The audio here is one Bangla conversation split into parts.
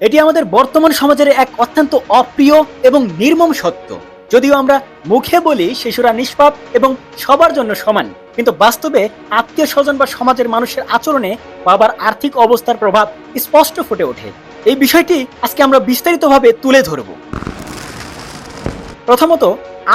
এটি আমাদের বর্তমান সমাজের এক অত্যন্ত অপ্রিয় এবং নির্মম সত্য। যদিও আমরা মুখে বলি শিশুরা নিষ্পাপ এবং সবার জন্য সমান, কিন্তু বাস্তবে আত্মীয় স্বজন বা সমাজের মানুষের আচরণে বাবার আর্থিক অবস্থার প্রভাব স্পষ্ট ফুটে ওঠে। এই বিষয়টি আজকে আমরা বিস্তারিতভাবে তুলে ধরব। প্রথমত,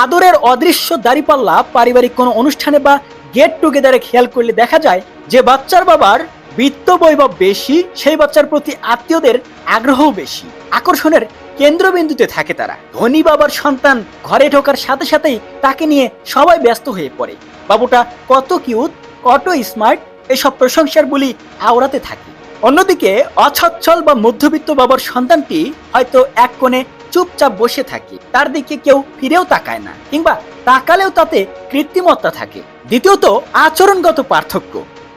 আদরের অদৃশ্য দাড়িপাল্লা পারিবারিক কোনো অনুষ্ঠানে বা গেট টুগেদারে খেয়াল করলে দেখা যায় যে বাচ্চার বাবার বিত্ত বৈভব বেশি, সেই বাচ্চার প্রতি আত্মীয়দের আগ্রহও বেশি। আকর্ষণের কেন্দ্রবিন্দুতে থাকে তারা। ধনী বাবার সন্তান ঘরে ঢোকার সাথে সাথেই তাকে নিয়ে সবাই ব্যস্ত হয়ে পড়ে। বাবুটা কত কিউট, কত স্মার্ট, এসব প্রশংসার বলি আওড়াতে থাকে। অন্যদিকে অছচ্ছল বা মধ্যবিত্ত বাবার সন্তানটি হয়তো এক কোণে চুপচাপ বসে থাকে। তার দিকে কেউ ফিরেও তাকায় না, কিংবা তাকালেও তাতে কৃত্রিমত্তা থাকে। দ্বিতীয়ত, আচরণগত পার্থক্য।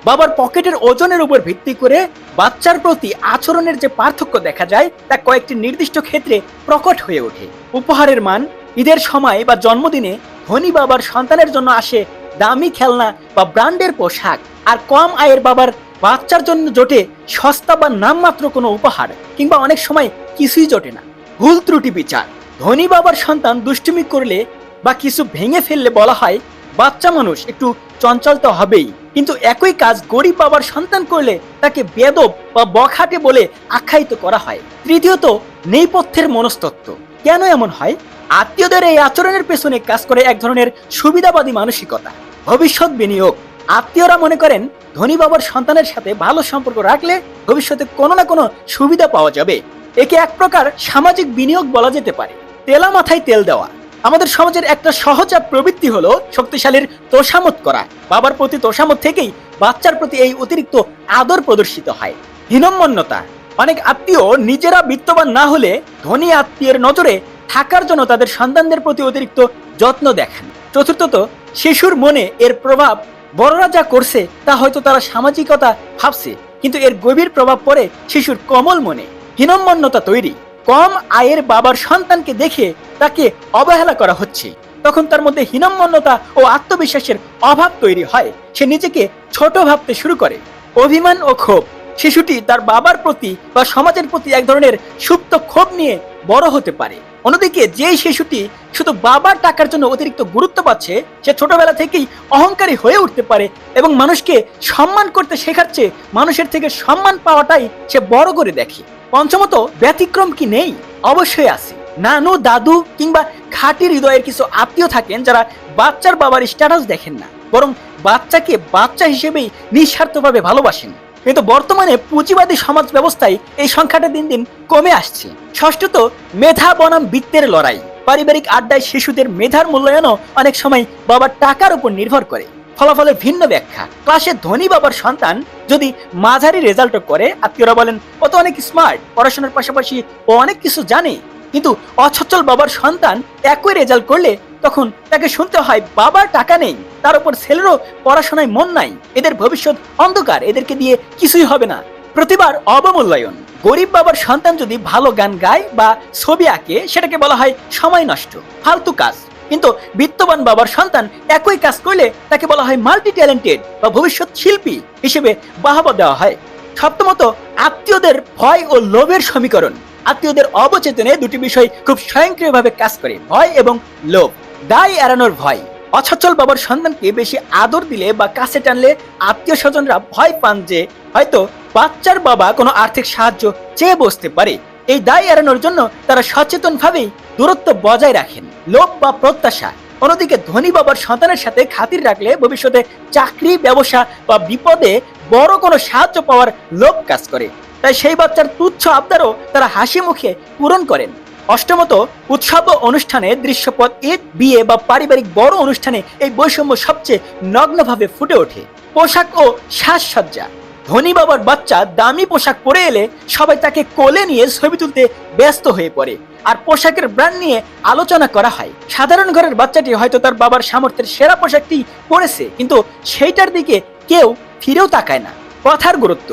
বাবার পকেটের ওজনের উপর ভিত্তি করে বাচ্চার প্রতি আচরণের যে পার্থক্য দেখা যায়, তা কয়েকটি নির্দিষ্ট ক্ষেত্রে প্রকট হয়ে ওঠে। উপহারের মান, ঈদের সময় বা জন্মদিনে ধনী বাবার সন্তানের জন্য আসে দামি খেলনা বা ব্র্যান্ডের পোশাক, আর কম আয়ের বাবার বাচ্চার জন্য জোটে সস্তা বা নামমাত্র কোনো উপহার, কিংবা অনেক সময় কিছুই জোটে না। ভুল ত্রুটি বিচার, ধনী বাবার সন্তান দুষ্টুমি করলে বা কিছু ভেঙে ফেললে বলা হয়, বাচ্চা মানুষ একটু চঞ্চল তো হবেই। কিন্তু একই কাজ গরিব বাবার সন্তান করলে তাকে বেদব বা বখাটে বলে আখ্যায়িত করা হয়। তৃতীয়ত, নেপথ্যের মনস্তত্ত্ব। কেন এমন হয়? আত্মীয়দের এই আচরণের পেছনে কাজ করে এক ধরনের সুবিধাবাদী মানসিকতা। ভবিষ্যৎ বিনিয়োগ। আত্মীয়রা মনে করেন, ধনী বাবার সন্তানের সাথে ভালো সম্পর্ক রাখলে ভবিষ্যতে কোনো না কোনো সুবিধা পাওয়া যাবে। একে এক প্রকার সামাজিক বিনিয়োগ বলা যেতে পারে। তেলা মাথায় তেল দেওয়া। আমাদের সমাজের একটা সহজাত প্রবৃত্তি হলো শক্তিশালীর তোষামত করা। বাবার প্রতি তোষামত থেকেই বাচ্চার প্রতি এই অতিরিক্ত আদর প্রদর্শিত হয়। হীনম্মন্যতা। অনেক আত্মীয় নিজেরা বিত্তবান না হলে ধনী আত্মীয়ের নজরে থাকার জন্য তাদের সন্তানদের প্রতি অতিরিক্ত যত্ন দেখান। চতুর্থত, শিশুর মনে এর প্রভাব। বড়রা যা করছে, তা হয়তো তারা সামাজিকতা ভাবছে, কিন্তু এর গভীর প্রভাব পড়ে শিশুর কমল মনে। হীনম্মন্যতা তৈরি। কম আয়ের বাবার সন্তানকে দেখে তাকে অবহেলা করা হচ্ছে। তখন তার মধ্যে হীনম্মন্যতা ও আত্মবিশ্বাসের অভাব তৈরি হয়। সে নিজেকে ছোট ভাবতে শুরু করে। অভিমান ও ক্ষোভ। শিশুটি তার বাবার প্রতি বা সমাজের প্রতি এক ধরনের সুপ্ত ক্ষোভ নিয়ে বড় হতে পারে। অন্যদিকে যে শিশুটি শুধু বাবার টাকার জন্য অতিরিক্ত গুরুত্ব পাচ্ছে, সে ছোটবেলা থেকেই অহংকারী হয়ে উঠতে পারে এবং মানুষকে সম্মান করতে শেখাচ্ছে মানুষের থেকে সম্মান পাওয়াটাই সে বড় করে দেখে। পঞ্চমত, ব্যতিক্রম কি নেই? অবশ্যই আছে। নানু, দাদু কিংবা খাঁটি হৃদয়ের কিছু আত্মীয় থাকেন যারা বাচ্চার বাবার স্ট্যাটাস দেখেন না, বরং বাচ্চাকে বাচ্চা হিসেবেই নিঃস্বার্থভাবে ভালোবাসেন। কিন্তু বর্তমানে পুঁজিবাদী সমাজ ব্যবস্থায় এই সংখ্যাটা দিন দিন কমে আসছে। ষষ্ঠত, মেধা বনাম বৃত্তের লড়াই। পারিবারিক আড্ডায় শিশুদের মেধার মূল্যায়নও অনেক সময় বাবার টাকার উপর নির্ভর করে। ফলাফলের ভিন্ন ব্যাখ্যা। ক্লাসে ধনী বাবার সন্তান যদি মাঝারি রেজাল্ট করে, আত্মীয়রা বলেন, ও তো অনেক স্মার্ট, পড়াশোনার পাশাপাশি ও অনেক কিছু জানে। কিন্তু অছচ্ছল বাবার সন্তান একই রেজাল্ট করলে তখন তাকে শুনতে হয় বাবার টাকা নেই, তার উপর ছেলেরও পড়াশোনায় মন নাই, এদের ভবিষ্যৎ অন্ধকার, এদেরকে দিয়ে কিছুই হবে না। প্রতিবার অবমূল্যায়ন, গরিব বাবার সন্তান যদি ভালো গান গায় বা ছবি আঁকে, সেটাকে বলা হয় সময় নষ্ট, ফালতু কাজ। কিন্তু বিত্তবান বাবার সন্তান একই কাজ করলে তাকে বলা হয় মাল্টি ট্যালেন্টেড বা ভবিষ্যৎ শিল্পী হিসেবে বাহবা দেওয়া হয়। সপ্তমত, আত্মীয়দের ভয় ও লোভের সমীকরণ। আত্মীয়দের অবচেতনে দুটি বিষয় খুব স্বয়ংক্রিয়ভাবে কাজ করে, ভয় এবং লোভ। দায় এড়ানোর ভয়। অছচ্ছল বাবার সন্তানকে বেশি আদর দিলে বা কাছে টানলে আত্মীয় স্বজনরা ভয় পান যে হয়তো বাচ্চার বাবা কোনো আর্থিক সাহায্য চেয়ে বসতে পারে। এই দায় এড়ানোর জন্য তারা সচেতনভাবেই দূরত্ব বজায় রাখেন। লোভ বা প্রত্যাশা। অন্যদিকে ধনী বাবার সন্তানের সাথে খাতির রাখলে ভবিষ্যতে চাকরি, ব্যবসা বা বিপদে বড় কোনো সাহায্য পাওয়ার লোভ কাজ করে। তাই সেই বাচ্চার তুচ্ছ আবদারও তারা হাসি মুখে পূরণ করেন। অষ্টমত, উৎসব অনুষ্ঠানে দৃশ্যপট, ঈদ, বিয়ে বা পারিবারিক বড় অনুষ্ঠানে এই বৈষম্য সবচেয়ে নগ্নভাবে ফুটে ওঠে। পোশাক ও সাজসজ্জা। ধনী বাবার বাচ্চা দামি পোশাক পরে এলে সবাই তাকে কোলে নিয়ে ছবি তুলতে ব্যস্ত হয়ে পড়ে আর পোশাকের ব্র্যান্ড নিয়ে আলোচনা করা হয়। সাধারণ ঘরের বাচ্চাটি হয়তো তার বাবার সামর্থ্যের সেরা পোশাকটি পরেছে, কিন্তু সেইটার দিকে কেউ ফিরেও তাকায় না। কথার গুরুত্ব।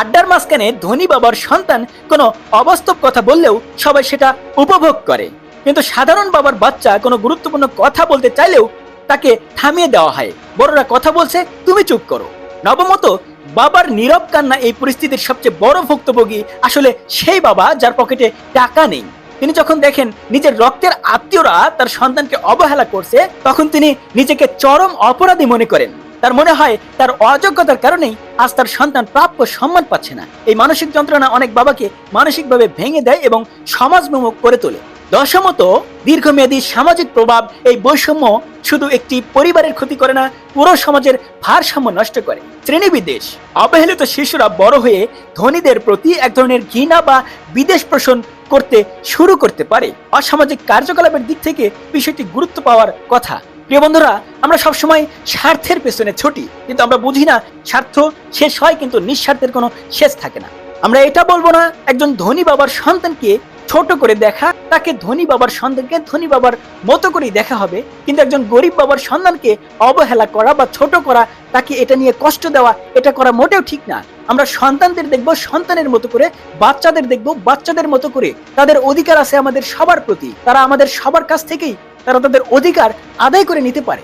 আড্ডার মাঝখানে ধনী বাবার সন্তান কোনো অবাস্তব কথা বললেও সবাই সেটা উপভোগ করে। কিন্তু সাধারণ বাবার বাচ্চা কোনো গুরুত্বপূর্ণ কথা বলতে চাইলেও তাকে থামিয়ে দেওয়া হয়। বড়রা কথা বলছে, তুমি চুপ করো। নবমত, বাবার নীরব কান্না এই পরিস্থিতির সবচেয়ে বড় ভুক্তভোগী আসলে সেই বাবা যার পকেটে টাকা নেই। তিনি যখন দেখেন নিজের রক্তের আত্মীয়রা তার সন্তানকে অবহেলা করছে, তখন তিনি নিজেকে চরম অপরাধী মনে করেন। তার মনে হয় তার অযোগ্যতার কারণেই আজ তার সন্তান প্রাপ্য সম্মান পাচ্ছে না। এই মানসিক যন্ত্রণা অনেক বাবাকে মানসিকভাবে ভেঙে দেয় এবং সমাজবিমুখ করে তোলে। দশমত, দীর্ঘমেয়াদী সামাজিক প্রভাব এই বৈষম্য শুধু একটি পরিবারের ক্ষতি করে না, পুরো সমাজের ভারসাম্য নষ্ট করে। শ্রেণীবিদ্বেষ অবহেলিত শিশুরা বড় হয়ে ধনীদের প্রতি এক ধরনের ঘৃণা বা বিদেশ পোষণ করতে শুরু করতে পারে। অসামাজিক কার্যকলাপের দিক থেকে বিষয়টি গুরুত্ব পাওয়ার কথা। প্রিয় বন্ধুরা, আমরা সবসময় স্বার্থের পেছনে ছুটি, কিন্তু আমরা বুঝি না স্বার্থ শেষ হয় কিন্তু নিঃস্বার্থের কোনো শেষ থাকে না। আমরা এটা বলব না, একজন ধনী বাবার সন্তানকে ছোট করে দেখা, তাকে ধনী বাবার সন্তানকে ধনী বাবার মতো করেই দেখা হবে, কিন্তু একজন গরিব বাবার সন্তানকে অবহেলা করা বা ছোট করা, তাকে এটা নিয়ে কষ্ট দেওয়া, এটা করা মোটেও ঠিক না। আমরা সন্তানদের দেখব, সন্তানের মতো করে, বাচ্চাদের দেখব, বাচ্চাদের মতো করে। তাদের অধিকার আছে আমাদের সবার প্রতি, তারা আমাদের সবার কাছ থেকেই তারা তাদের অধিকার আদায় করে নিতে পারে।